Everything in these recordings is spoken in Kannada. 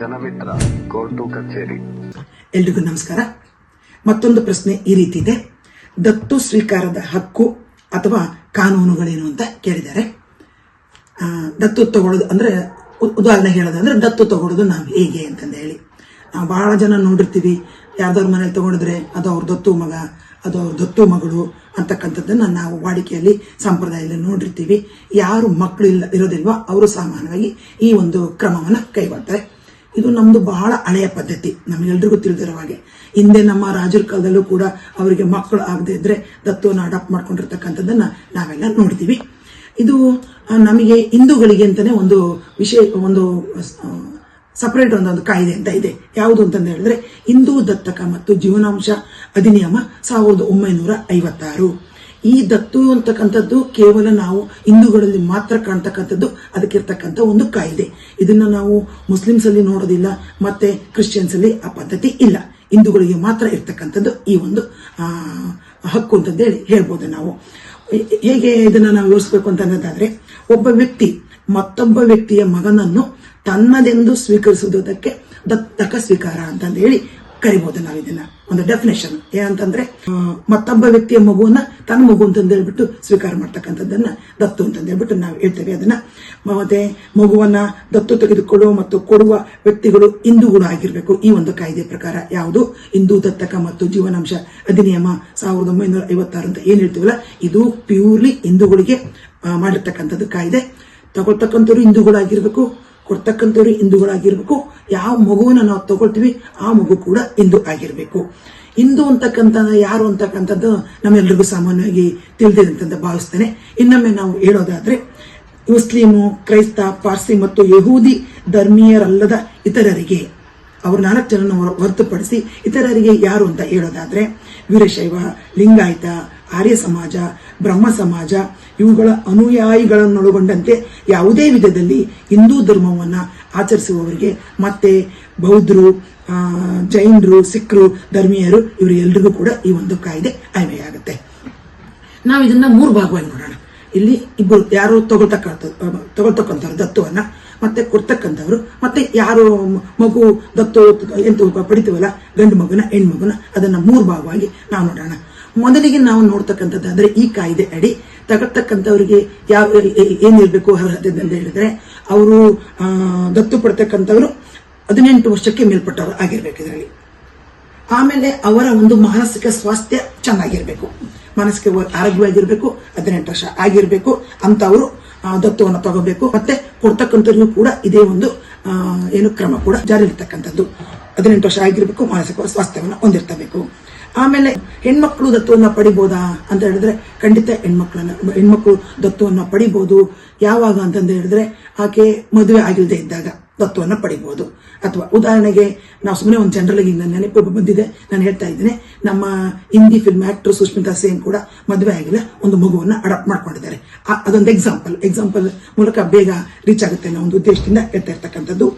ಜನಮಿತ್ರ ಕೋರ್ಟು ಕಚೇರಿ. ಎಲ್ರಿಗೂ ನಮಸ್ಕಾರ. ಮತ್ತೊಂದು ಪ್ರಶ್ನೆ ಈ ರೀತಿ ಇದೆ. ದತ್ತು ಸ್ವೀಕಾರದ ಹಕ್ಕು ಅಥವಾ ಕಾನೂನುಗಳೇನು ಅಂತ ಕೇಳಿದ್ದಾರೆ. ದತ್ತು ತಗೊಳ್ಳೋದು ಅಂದ್ರೆ ಉದಾಹರಣೆ ಹೇಳೋದಂದ್ರೆ ದತ್ತು ತಗೊಳ್ಳೋದು ನಾವು ಹೇಗೆ ಅಂತಂದು ಹೇಳಿ. ನಾವು ಬಹಳ ಜನ ನೋಡಿರ್ತೀವಿ. ಯಾವ್ದಾದ್ರು ಮನೇಲಿ ತಗೊಂಡಿದ್ರೆ ಅದು ಅವ್ರ ದತ್ತು ಮಗ, ಅದು ಅವ್ರ ದತ್ತು ಮಗಳು ಅಂತಕ್ಕಂಥದ್ದನ್ನ ನಾವು ವಾಡಿಕೆಯಲ್ಲಿ ಸಂಪ್ರದಾಯದಲ್ಲಿ ನೋಡಿರ್ತೀವಿ. ಯಾರು ಮಕ್ಕಳು ಇಲ್ಲ, ಇರೋದಿಲ್ವೋ ಅವರು ಸಾಮಾನ್ಯವಾಗಿ ಈ ಒಂದು ಕ್ರಮವನ್ನು ಕೈಗೊಳ್ತಾರೆ. ಇದು ನಮ್ದು ಬಹಳ ಹಳೆಯ ಪದ್ಧತಿ. ನಮಗೆಲ್ರಿಗೂ ತಿಳಿದಿರೋ ಹಾಗೆ. ಹಿಂದೆ ನಮ್ಮ ರಾಜರ ಕಾಲದಲ್ಲೂ ಕೂಡ ಅವರಿಗೆ ಮಕ್ಕಳು ಆಗದೆ ಇದ್ರೆ ದತ್ತವನ್ನು ಅಡಾಪ್ಟ್ ಮಾಡ್ಕೊಂಡಿರ್ತಕ್ಕಂಥದ್ದನ್ನ ನಾವೆಲ್ಲ ನೋಡ್ತೀವಿ. ಇದು ನಮಗೆ ಹಿಂದೂಗಳಿಗೆ ಅಂತಾನೆ ಒಂದು ವಿಷಯ ಒಂದು ಸಪರೇಟ್ ಒಂದೊಂದು ಕಾಯ್ದೆ ಅಂತ ಇದೆ. ಯಾವುದು ಅಂತಂದು ಹೇಳಿದ್ರೆ ಹಿಂದೂ ದತ್ತಕ ಮತ್ತು ಜೀವನಾಂಶ ಅಧಿನಿಯಮ ಸಾವಿರದ ಒಂಬೈನೂರ ಐವತ್ತಾರು. ಈ ದತ್ತು ಅಂತಕ್ಕಂಥದ್ದು ಕೇವಲ ನಾವು ಹಿಂದೂಗಳಲ್ಲಿ ಮಾತ್ರ ಕಾಣ್ತಕ್ಕಂಥದ್ದು, ಅದಕ್ಕಿರ್ತಕ್ಕಂಥ ಒಂದು ಕಾಯ್ದೆ ಇದನ್ನ ನಾವು ಮುಸ್ಲಿಮ್ಸ್ ಅಲ್ಲಿ ನೋಡೋದಿಲ್ಲ, ಮತ್ತೆ ಕ್ರಿಶ್ಚಿಯನ್ಸ್ ಅಲ್ಲಿ ಆ ಪದ್ಧತಿ ಇಲ್ಲ. ಹಿಂದೂಗಳಿಗೆ ಮಾತ್ರ ಇರ್ತಕ್ಕಂಥದ್ದು ಈ ಒಂದು ಹಕ್ಕು ಅಂತಂದು ಹೇಳಿ ಹೇಳ್ಬೋದು ನಾವು. ಹೇಗೆ ಇದನ್ನ ನಾವು ಯೋಚಿಸಬೇಕು ಅಂತ ಅನ್ನೋದಾದ್ರೆ, ಒಬ್ಬ ವ್ಯಕ್ತಿ, ಮತ್ತೊಬ್ಬ ವ್ಯಕ್ತಿಯ ಮಗನನ್ನು ತನ್ನದೆಂದು ಸ್ವೀಕರಿಸುವುದಕ್ಕೆ ದತ್ತಕ ಸ್ವೀಕಾರ ಅಂತಂದು ಹೇಳಿ ಕರಿಬಹುದು ನಾವು ಇದನ್ನ. ಒಂದು ಡೆಫಿನೇಷನ್ ಏನಂತಂದ್ರೆ ಮತ್ತೊಬ್ಬ ವ್ಯಕ್ತಿಯ ಮಗುವನ್ನ ತನ್ನ ಮಗು ಅಂತ ಹೇಳ್ಬಿಟ್ಟು ಸ್ವೀಕಾರ ಮಾಡ್ತಕ್ಕಂಥದ್ದನ್ನ ದತ್ತು ಅಂತ ಹೇಳ್ಬಿಟ್ಟು ನಾವು ಹೇಳ್ತೇವೆ. ಅದನ್ನ, ಮತ್ತೆ ಮಗುವನ್ನ ದತ್ತು ತೆಗೆದುಕೊಳ್ಳುವ ಮತ್ತು ಕೊಡುವ ವ್ಯಕ್ತಿಗಳು ಹಿಂದೂಗಳು ಆಗಿರಬೇಕು. ಈ ಒಂದು ಕಾಯ್ದೆ ಪ್ರಕಾರ ಯಾವುದು? ಹಿಂದೂ ದತ್ತಕ ಮತ್ತು ಜೀವನಾಂಶ ಅಧಿನಿಯಮ ಸಾವಿರದ ಒಂಬೈನೂರ ಐವತ್ತಾರು ಅಂತ ಏನ್ ಹೇಳ್ತೀವಲ್ಲ? ಇದು ಪ್ಯೂರ್ಲಿ ಹಿಂದೂಗಳಿಗೆ ಮಾಡಿರ್ತಕ್ಕಂಥದ್ದು ಕಾಯ್ದೆ. ತಗೊಳ್ತಕ್ಕಂಥವ್ರು ಹಿಂದೂಗಳಾಗಿರ್ಬೇಕು, ಕೊಡ್ತಕ್ಕಂಥವ್ರು ಹಿಂದೂಗಳಾಗಿರ್ಬೇಕು ಯಾವ ಮಗುವನ್ನ ನಾವು ತಗೊಳ್ತೀವಿ, ಆ ಮಗು ಕೂಡ ಹಿಂದೂ ಆಗಿರಬೇಕು. ಹಿಂದೂ ಅಂತಕ್ಕಂಥ ಯಾರು ಅಂತಕ್ಕಂಥದ್ದು ನಮ್ಮೆಲ್ರಿಗೂ ಸಾಮಾನ್ಯವಾಗಿ ತಿಳಿದಿದೆ ಅಂತ ಭಾವಿಸ್ತೇನೆ. ಇನ್ನೊಮ್ಮೆ ನಾವು ಹೇಳೋದಾದ್ರೆ, ಮುಸ್ಲಿಮು, ಕ್ರೈಸ್ತ, ಪಾರ್ಸಿ ಮತ್ತು ಯಹೂದಿ ಧರ್ಮೀಯರಲ್ಲದ ಇತರರಿಗೆ, ಅವರು ನಾಲ್ಕು ಜನ ಹೊರತುಪಡಿಸಿ ಇತರರಿಗೆ ಯಾರು ಅಂತ ಹೇಳೋದಾದ್ರೆ, ವೀರಶೈವ, ಲಿಂಗಾಯತ, ಆರ್ಯ ಸಮಾಜ, ಬ್ರಹ್ಮ ಸಮಾಜ, ಇವುಗಳ ಅನುಯಾಯಿಗಳನ್ನೊಳಗೊಂಡಂತೆ ಯಾವುದೇ ವಿಧದಲ್ಲಿ ಹಿಂದೂ ಧರ್ಮವನ್ನ ಆಚರಿಸುವವರಿಗೆ ಮತ್ತೆ ಬೌದ್ಧರು ಜೈನರು ಸಿಖ್ರು ಧರ್ಮೀಯರು ಇವರು ಎಲ್ರಿಗೂ ಕೂಡ ಈ ಒಂದು ಕಾಯ್ದೆ ಅನ್ವಯಾಗುತ್ತೆ ನಾವು ಇದನ್ನ ಮೂರು ಭಾಗವಾಗಿ ನೋಡೋಣ ಇಲ್ಲಿ ಇಬ್ಬರು ಯಾರು ತಗೊಳ್ತಕ್ಕಂಥ ತಗೊಳ್ತಕ್ಕಂಥವ್ರು ದತ್ತುವನ್ನ, ಮತ್ತೆ ಕೊಡ್ತಕ್ಕಂಥವ್ರು, ಮತ್ತೆ ಯಾರು ಮಗು ದತ್ತು ಎಂತ ಪಡಿತೀವಲ್ಲ, ಗಂಡು ಮಗುನ ಹೆಣ್ಮಗುನ ಅದನ್ನ ಮೂರು ಭಾಗವಾಗಿ ನಾವು ನೋಡೋಣ. ಮೊದಲಿಗೆ ನಾವು ನೋಡ್ತಕ್ಕಂಥದ್ದಾದ್ರೆ ಈ ಕಾಯ್ದೆ ಅಡಿ ತಗೊಳ್ತಕ್ಕಂಥವ್ರಿಗೆ ಯಾವ ಏನಿರ್ಬೇಕು ಅರ್ಹತೆ ಅಂತ ಹೇಳಿದ್ರೆ, ಅವರು ದತ್ತು ಪಡ್ತಕ್ಕಂಥವ್ರು ಹದಿನೆಂಟು ವರ್ಷಕ್ಕೆ ಮೇಲ್ಪಟ್ಟವರು ಆಗಿರ್ಬೇಕು ಇದರಲ್ಲಿ. ಆಮೇಲೆ ಅವರ ಒಂದು ಮಾನಸಿಕ ಸ್ವಾಸ್ಥ್ಯ ಚೆನ್ನಾಗಿರಬೇಕು. ಮಾನಸಿಕ ಆರೋಗ್ಯವಾಗಿರ್ಬೇಕು, ಹದಿನೆಂಟು ವರ್ಷ ಆಗಿರ್ಬೇಕು ಅಂತವರು ದತ್ತವನ್ನು ತಗೋಬೇಕು. ಮತ್ತೆ ಕೊಡ್ತಕ್ಕಂಥವ್ರಿಗೂ ಕೂಡ ಇದೇ ಒಂದು ಏನು ಕ್ರಮ ಕೂಡ ಜಾರಿ ಇರ್ತಕ್ಕಂಥದ್ದು ಹದಿನೆಂಟು ವರ್ಷ ಆಗಿರಬೇಕು, ಮಾನಸಿಕ ಸ್ವಾಸ್ಥ್ಯವನ್ನು ಹೊಂದಿರ್ತಬೇಕು. ಆಮೇಲೆ ಹೆಣ್ಮಕ್ಳು ದತ್ತುವನ್ನ ಪಡಿಬೋದಾ ಅಂತ ಹೇಳಿದ್ರೆ ಖಂಡಿತ ಹೆಣ್ಮಕ್ಳನ್ನ, ಹೆಣ್ಮಕ್ಳು ದತ್ತುವನ್ನ ಪಡಿಬೋದು. ಯಾವಾಗ ಅಂತಂದು ಹೇಳಿದ್ರೆ ಆಕೆ ಮದುವೆ ಆಗಿಲ್ಲದೆ ಇದ್ದಾಗ ದತ್ತುವನ್ನ ಪಡಿಬಹುದು ಅಥವಾ ಉದಾಹರಣೆಗೆ ನಾವು ಸುಮ್ಮನೆ ಒಂದು ಜನರಲ್ ಆಗಿ ನೆನಪು ಬಂದಿದೆ. ನಾನು ಹೇಳ್ತಾ ಇದ್ದೇನೆ, ನಮ್ಮ ಹಿಂದಿ ಫಿಲ್ಮ್ ಆಕ್ಟರ್ ಸುಷ್ಮಿತಾ ಸೇನ್ ಕೂಡ ಮದುವೆ ಆಗಿಲ್ಲ, ಒಂದು ಮಗುವನ್ನ ಅಡಾಪ್ಟ್ ಮಾಡ್ಕೊಂಡಿದ್ದಾರೆ. ಅದೊಂದು ಎಕ್ಸಾಂಪಲ್ ಎಕ್ಸಾಂಪಲ್ ಮೂಲಕ ಬೇಗ ರೀಚ್ ಆಗುತ್ತೆ ಅನ್ನೋ ಒಂದು ಉದ್ದೇಶದಿಂದ ಹೇಳ್ತಾ ಇರ್ತಕ್ಕಂಥದ್ದು.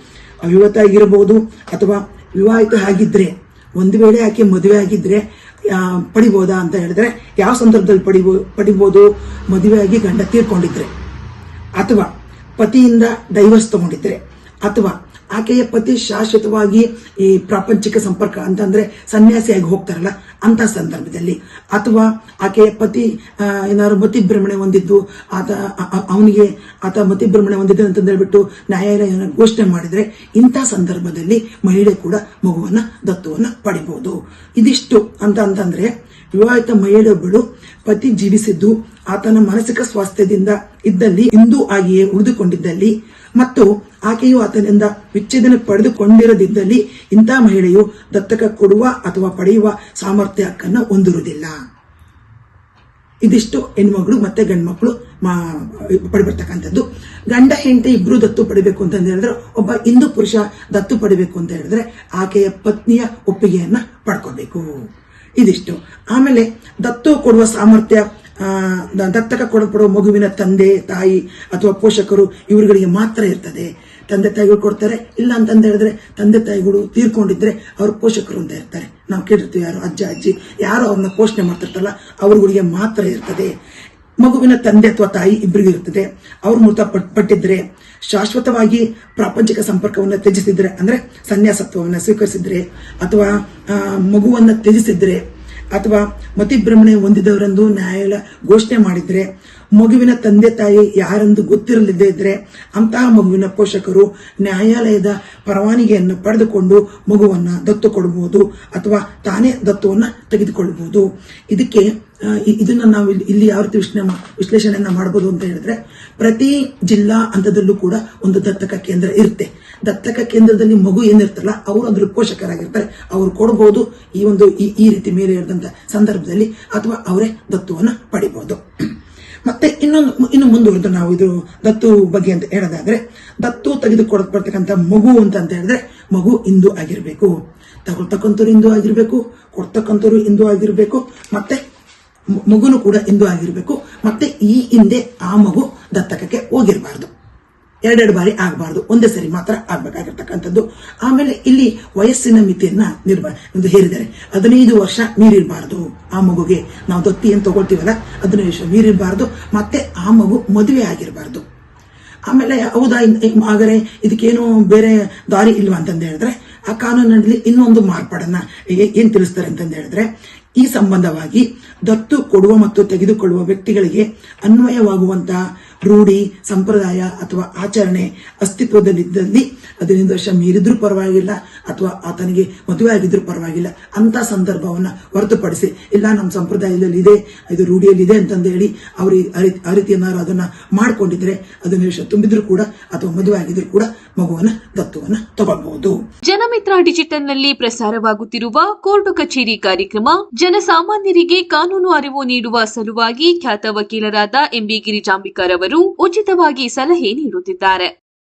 ಅವಿವಾಹಿತ ಆಗಿರಬಹುದು ಅಥವಾ ವಿವಾಹಿತ ಆಗಿದ್ರೆ ಒಂದು ವೇಳೆ ಆಕೆ ಮದುವೆ ಆಗಿದ್ರೆ ಪಡಿಬೋದಾ ಅಂತ ಹೇಳಿದ್ರೆ, ಯಾವ ಸಂದರ್ಭದಲ್ಲಿ ಪಡಿಬೋ, ಪಡಿಬೋದು? ಮದುವೆಯಾಗಿ ಗಂಡ ತೀರ್ಕೊಂಡಿದ್ರೆ. ಅಥವಾ ಪತಿಯಿಂದ ಡೈವರ್ಸ್ ತಗೊಂಡಿದ್ರೆ. ಅಥವಾ ಆಕೆಯ ಪತಿ ಶಾಶ್ವತವಾಗಿ ಈ ಪ್ರಾಪಂಚಿಕ ಸಂಪರ್ಕ ಅಂತಂದ್ರೆ ಸನ್ಯಾಸಿಯಾಗಿ ಹೋಗ್ತಾರಲ್ಲ ಅಂತ ಸಂದರ್ಭದಲ್ಲಿ. ಅಥವಾ ಆಕೆಯ ಪತಿ ಏನಾದ್ರು ಮತಿಭ್ರಮಣೆ ಹೊಂದಿದ್ದು, ಆತ ಅವನಿಗೆ ಆತ ಮತಿಭ್ರಮಣೆ ಹೊಂದಿದ್ದು ಅಂತ ಹೇಳ್ಬಿಟ್ಟು ನ್ಯಾಯಾಲಯ ಘೋಷಣೆ ಮಾಡಿದ್ರೆ ಇಂಥ ಸಂದರ್ಭದಲ್ಲಿ ಮಹಿಳೆ ಕೂಡ ಮಗುವನ್ನ, ದತ್ತುವನ್ನ ಪಡಿಬಹುದು ಇದಿಷ್ಟು ಅಂತ ಅಂತಂದ್ರೆ ವಿವಾಹಿತ ಮಹಿಳೆಯೊಬ್ಬಳು ಪತಿ ಜೀವಿಸಿದ್ದು ಆತನ ಮಾನಸಿಕ ಸ್ವಾಸ್ಥ್ಯದಿಂದ ಇದ್ದಲ್ಲಿ, ಹಿಂದೂ ಆಗಿಯೇ ಉಳಿದುಕೊಂಡಿದ್ದಲ್ಲಿ ಮತ್ತು ಆಕೆಯು ಆತನಿಂದ ವಿಚ್ಛೇದನ ಪಡೆದುಕೊಂಡಿರದಿದ್ದಲ್ಲಿ ಇಂಥ ಮಹಿಳೆಯು ದತ್ತಕ ಕೊಡುವ ಅಥವಾ ಪಡೆಯುವ ಸಾಮರ್ಥ್ಯ ಹಕ್ಕನ್ನು ಹೊಂದಿರುವುದಿಲ್ಲ. ಇದಿಷ್ಟು ಹೆಣ್ಮಗಳು ಮತ್ತೆ ಗಂಡ್ಮಕ್ಳು ಪಡಿಬರ್ತಕ್ಕಂಥದ್ದು. ಗಂಡ, ಹೆಂಡತಿ ಇಬ್ರು ದತ್ತು ಪಡಿಬೇಕು ಅಂತ ಹೇಳಿದ್ರೆ ಒಬ್ಬ ಹಿಂದೂ ಪುರುಷ ದತ್ತು ಪಡಿಬೇಕು ಅಂತ ಹೇಳಿದ್ರೆ ಆಕೆಯ ಪತ್ನಿಯ ಒಪ್ಪಿಗೆಯನ್ನ ಪಡ್ಕೋಬೇಕು. ಇದಿಷ್ಟು. ಆಮೇಲೆ ದತ್ತು ಕೊಡುವ ಸಾಮರ್ಥ್ಯ ದತ್ತಕ ಕೊಡಲ್ಪಡುವ ಮಗುವಿನ ತಂದೆ, ತಾಯಿ ಅಥವಾ ಪೋಷಕರು ಇವರುಗಳಿಗೆ ಮಾತ್ರ ಇರ್ತದೆ. ತಂದೆ ತಾಯಿಗಳು ಕೊಡ್ತಾರೆ, ಇಲ್ಲ ಅಂತಂದು ಹೇಳಿದ್ರೆ ತಂದೆ ತಾಯಿಗಳು ತೀರ್ಕೊಂಡಿದ್ರೆ ಅವ್ರ ಪೋಷಕರು ಅಂತ ಇರ್ತಾರೆ. ನಾವು ಕೇಳಿರ್ತೀವಿ, ಯಾರು ಅಜ್ಜ, ಅಜ್ಜಿ, ಯಾರು ಅವ್ರನ್ನ ಪೋಷಣೆ ಮಾಡ್ತಿರ್ತಾರಲ್ಲ, ಅವ್ರಗಳಿಗೆ ಮಾತ್ರ ಇರ್ತದೆ. ಮಗುವಿನ ತಂದೆ ಅಥವಾ ತಾಯಿ ಇಬ್ಬರಿಗೂ ಇರ್ತದೆ. ಅವ್ರು ಮೃತ ಪಟ್- ಪಟ್ಟಿದ್ರೆ, ಶಾಶ್ವತವಾಗಿ ಪ್ರಾಪಂಚಿಕ ಸಂಪರ್ಕವನ್ನು ತ್ಯಜಿಸಿದ್ರೆ, ಅಂದ್ರೆ ಸನ್ಯಾಸತ್ವವನ್ನು ಸ್ವೀಕರಿಸಿದ್ರೆ ಅಥವಾ ಮಗುವನ್ನ ತ್ಯಜಿಸಿದ್ರೆ ಅಥವಾ ಮತಿಭ್ರಮಣೆ ಹೊಂದಿದವರೆಂದು ನ್ಯಾಯಾಲಯ ಘೋಷಣೆ ಮಾಡಿದ್ರೆ, ಮಗುವಿನ ತಂದೆ ತಾಯಿ ಯಾರೆಂದು ಗೊತ್ತಿರಲಿದ್ದೇ ಇದ್ರೆ, ಅಂತಹ ಮಗುವಿನ ಪೋಷಕರು ನ್ಯಾಯಾಲಯದ ಪರವಾನಗಿಯನ್ನು ಪಡೆದುಕೊಂಡು ಮಗುವನ್ನು ದತ್ತು ಕೊಡಬಹುದು ಅಥವಾ ತಾನೇ ದತ್ತುವನ್ನು ತೆಗೆದುಕೊಳ್ಳಬಹುದು. ಇದಕ್ಕೆ ಇದನ್ನ ನಾವು ಇಲ್ಲಿ- ಯಾವ ರೀತಿ ವಿಶ್ಲೇಷಣೆ ವಿಶ್ಲೇಷಣೆಯನ್ನ ಮಾಡಬಹುದು ಅಂತ ಹೇಳಿದ್ರೆ, ಪ್ರತಿ ಜಿಲ್ಲಾ ಹಂತದಲ್ಲೂ ಕೂಡ ಒಂದು ದತ್ತಕ ಕೇಂದ್ರ ಇರುತ್ತೆ. ದತ್ತಕ ಕೇಂದ್ರದಲ್ಲಿ ಮಗು ಏನಿರ್ತಲ್ಲ, ಅವರು ಅದ್ರ ಪೋಷಕರಾಗಿರ್ತಾರೆ. ಅವ್ರು ಕೊಡಬಹುದು ಈ ಒಂದು ಈ ರೀತಿ ಮೇಲೆ ಇರದಂತ ಸಂದರ್ಭದಲ್ಲಿ ಅಥವಾ ಅವರೇ ದತ್ತುವನ್ನ ಪಡಿಬಹುದು ಮತ್ತೆ ಇನ್ನೊಂದು ಇನ್ನು ಮುಂದುವರೆದು ನಾವು ಇದು ದತ್ತು ಬಗ್ಗೆ ಅಂತ ಹೇಳೋದಾದ್ರೆ, ದತ್ತು ತೆಗೆದುಕೊಡಲ್ಪಡ್ತಕ್ಕಂಥ ಮಗು ಅಂತ ಅಂತ ಹೇಳಿದ್ರೆ, ಮಗು ಹಿಂದೂ ಆಗಿರ್ಬೇಕು. ತಗೊಳ್ತಕ್ಕಂಥವ್ರು ಹಿಂದೂ ಆಗಿರಬೇಕು, ಕೊಡ್ತಕ್ಕಂಥವ್ರು ಹಿಂದೂ ಆಗಿರಬೇಕು. ಮತ್ತೆ ಮಗುನು ಕೂಡ ಇಂದು ಆಗಿರ್ಬೇಕು. ಮತ್ತೆ ಈ ಹಿಂದೆ ಆ ಮಗು ದತ್ತಕಕ್ಕೆ ಹೋಗಿರಬಾರ್ದು. ಎರಡೆರಡು ಬಾರಿ ಆಗಬಾರ್ದು. ಒಂದೇ ಸರಿ ಮಾತ್ರ ಆಗ್ಬೇಕಾಗಿರ್ತಕ್ಕಂಥದ್ದು. ಆಮೇಲೆ ಇಲ್ಲಿ ವಯಸ್ಸಿನ ಮಿತಿಯನ್ನ ನಿರ್ಬಾ ಒಂದು ಹೇರಿದ್ದಾರೆ ಹದಿನೈದು ವರ್ಷ ಮೀರಿರಬಾರ್ದು. ಆ ಮಗುಗೆ ನಾವು ದತ್ತಿ ಏನ್ ತಗೊಳ್ತೀವಲ್ಲ, ಹದಿನೈದು ವರ್ಷ ಮೀರಿರಬಾರ್ದು. ಮತ್ತೆ ಆ ಮಗು ಮದುವೆ ಆಗಿರಬಾರ್ದು. ಆಮೇಲೆ ಹೌದಾ ಆದರೆ ಇದಕ್ಕೇನು ಬೇರೆ ದಾರಿ ಇಲ್ವಾ ಅಂತಂದು ಹೇಳಿದ್ರೆ, ಆ ಕಾನೂನಿನಲ್ಲಿ ಇನ್ನೊಂದು ಮಾರ್ಪಾಡನ್ನ ಏನ್ ತಿಳಿಸ್ತಾರೆ ಅಂತಂದು ಹೇಳಿದ್ರೆ ಈ ಸಂಬಂಧವಾಗಿ ದತ್ತು ಕೊಡುವ ಮತ್ತು ತೆಗೆದುಕೊಳ್ಳುವ ವ್ಯಕ್ತಿಗಳಿಗೆ ಅನ್ವಯವಾಗುವಂತಹ ರೂಢಿ, ಸಂಪ್ರದಾಯ ಅಥವಾ ಆಚರಣೆ ಅಸ್ತಿತ್ವದಲ್ಲಿದ್ದಲ್ಲಿ ಹದಿನೈದು ವರ್ಷ ಮೀರಿದ್ರೂ ಪರವಾಗಿಲ್ಲ ಅಥವಾ ಆತನಿಗೆ ಮದುವೆ ಆಗಿದ್ರೂ ಪರವಾಗಿಲ್ಲ. ಅಂತ ಸಂದರ್ಭವನ್ನ ಹೊರತುಪಡಿಸಿ ಇಲ್ಲ, ನಮ್ಮ ಸಂಪ್ರದಾಯದಲ್ಲಿ ಇದೆ ಇದು ರೂಢಿಯಲ್ಲಿ ಇದೆ ಅಂತಂದು ಹೇಳಿ ಅವರು ಆ ರೀತಿ ಅದನ್ನ ಮಾಡ್ಕೊಂಡಿದ್ರೆ ಹದಿನೈದು ವರ್ಷ ತುಂಬಿದ್ರು ಕೂಡ ಅಥವಾ ಮದುವೆ ಆಗಿದ್ರು ಕೂಡ ಮಗುವನ್ನ, ದತ್ತುವನ್ನ ತಗೊಳ್ಬಹುದು. ಜನಮಿತ್ರ ಡಿಜಿಟಲ್ನಲ್ಲಿ ಪ್ರಸಾರವಾಗುತ್ತಿರುವ ಕೋರ್ಟು ಕಚೇರಿ ಕಾರ್ಯಕ್ರಮ ಜನಸಾಮಾನ್ಯರಿಗೆ ಕಾನೂನು ಅರಿವು ನೀಡುವ ಸಲುವಾಗಿ ಖ್ಯಾತ ವಕೀಲರಾದ ಎಂಬಿ ಗಿರಿಜಾಂಬಿಕರ್ ಅವರು ಉಚಿತವಾಗಿ ಸಲಹೆ ನೀಡುತ್ತಿದ್ದಾರೆ.